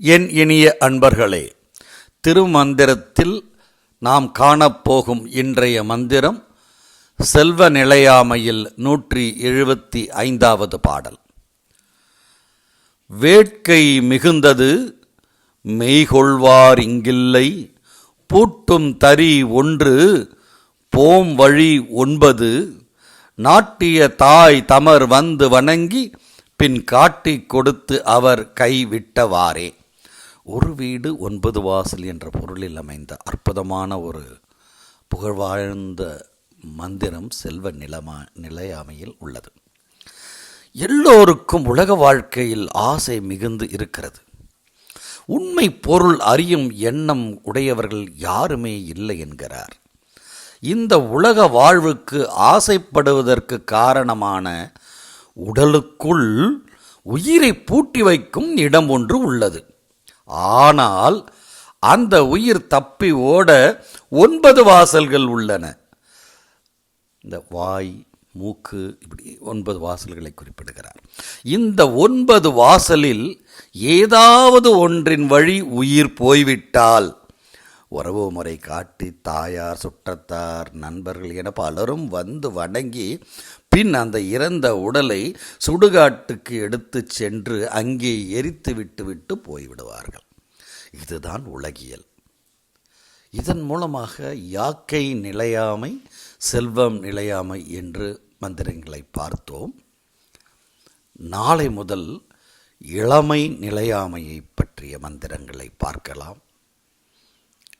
என் இனிய அன்பர்களே திருமந்திரத்தில் நாம் காணப்போகும் இன்றைய மந்திரம் செல்வ நிலையாமையில் நூற்றி எழுபத்தி ஐந்தாவது பாடல். வேட்கை மிகுந்தது மெய்கொள்வார் இங்கில்லை பூட்டும் தறி ஒன்று போம் வழி ஒன்பது நாட்டிய தாய் தமர் வந்து வணங்கி பின் காட்டிக் கொடுத்து அவர் கைவிட்டவாறே. ஒரு வீடு ஒன்பது வாசல் என்ற பொருளில் அமைந்த அற்புதமான ஒரு புகழ்வாழ்ந்த மந்திரம் செல்வ நிலமா நிலையாமையில் உள்ளது. எல்லோருக்கும் உலக வாழ்க்கையில் ஆசை மிகுந்து இருக்கிறது. உண்மை பொருள் அறியும் எண்ணம் உடையவர்கள் யாருமே இல்லை என்கிறார். இந்த உலக வாழ்வுக்கு ஆசைப்படுவதற்கு காரணமான உடலுக்குள் உயிரை பூட்டி வைக்கும் இடம் ஒன்று உள்ளது. ஆனால் அந்த உயிர் தப்பி ஓட ஒன்பது வாசல்கள் உள்ளன. இந்த வாய் மூக்கு இப்படி ஒன்பது வாசல்களை குறிப்பிடுகிறார். இந்த ஒன்பது வாசலில் ஏதாவது ஒன்றின் வழி உயிர் போய்விட்டால் உறவு முறை காட்டி தாயார் சுற்றத்தார் நண்பர்கள் என பலரும் வந்து வணங்கி பின் அந்த இறந்த உடலை சுடுகாட்டுக்கு எடுத்து சென்று அங்கே எரித்து விட்டு விட்டு போய்விடுவார்கள். இதுதான் உலகியல். இதன் மூலமாக யாக்கை நிலையாமை செல்வம் நிலையாமை என்று மந்திரங்களை பார்த்தோம். நாளை முதல் இளமை நிலையாமையை பற்றிய மந்திரங்களை பார்க்கலாம்.